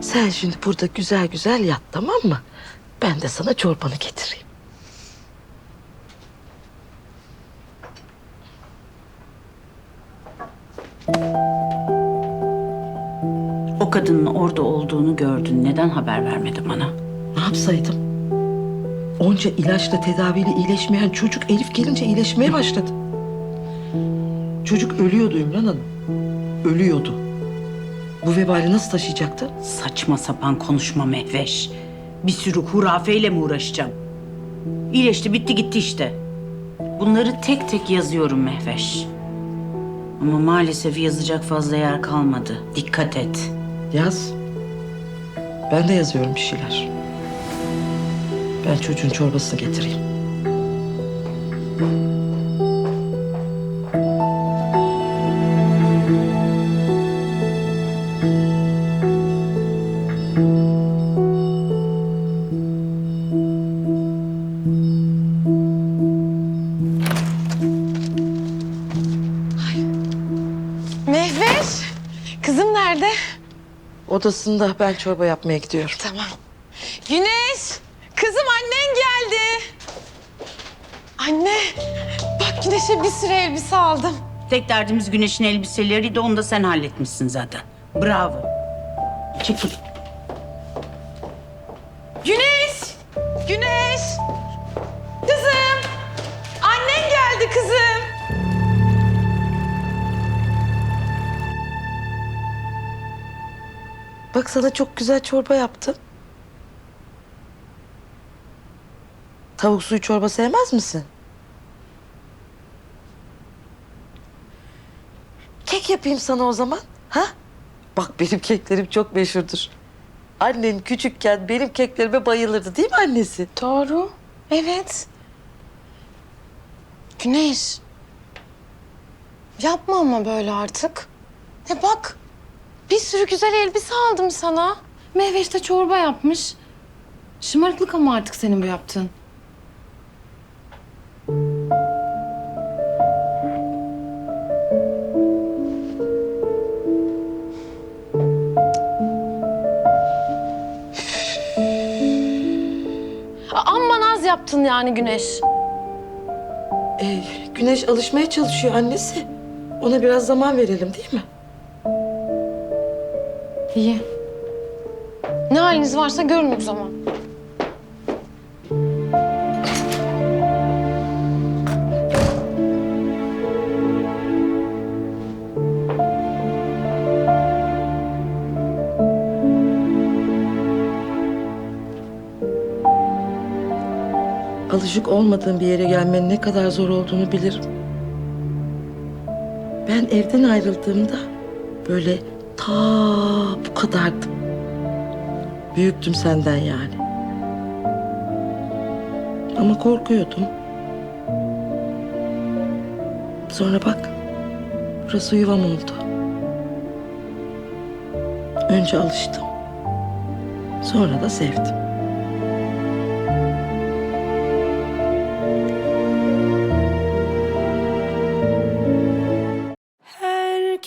Sen şimdi burada güzel güzel yat tamam mı? Ben de sana çorbanı getireyim. O kadının orada olduğunu gördün. Neden haber vermedi bana? Ne yapsaydım? Onca ilaçla tedaviyle iyileşmeyen çocuk Elif gelince iyileşmeye başladı. Çocuk ölüyordu Ümran Hanım. Ölüyordu. Bu vebali nasıl taşıyacaktı? Saçma sapan konuşma Mehveş. Bir sürü hurafeyle mi uğraşacağım? İyileşti bitti gitti işte. Bunları tek tek yazıyorum Mehveş. Ama maalesef yazacak fazla yer kalmadı. Dikkat et. Yaz. Ben de yazıyorum bir şeyler. Ben çocuğun çorbasını getireyim. Odasında ben çorba yapmaya gidiyorum. Tamam. Güneş, kızım annen geldi. Anne, bak Güneş'e bir sürü elbise aldım. Tek derdimiz güneşin elbiseleriydi. Onu da sen halletmişsin zaten. Bravo. Çekil. Güneş, Güneş. Kızım, annen geldi kızım. Bak sana çok güzel çorba yaptım. Tavuk suyu çorba sevmez misin? Kek yapayım sana o zaman. Ha? Bak benim keklerim çok meşhurdur. Annen küçükken benim keklerime bayılırdı değil mi annesi? Doğru, evet. Güneş, yapma ama böyle artık. E bak, bir sürü güzel elbise aldım sana. Mehveş de çorba yapmış. Şımarıklık ama artık senin bu yaptığın. Amma naz yaptın yani Güneş. Ee, Güneş alışmaya çalışıyor annesi. Ona biraz zaman verelim değil mi? İyi. Ne haliniz varsa görün o zaman. Alışık olmadığım bir yere gelmenin ne kadar zor olduğunu bilirim. Ben evden ayrıldığımda böyle ta bu kadardım. Büyüktüm senden yani. Ama korkuyordum. Sonra bak, burası yuvam oldu. Önce alıştım. Sonra da sevdim.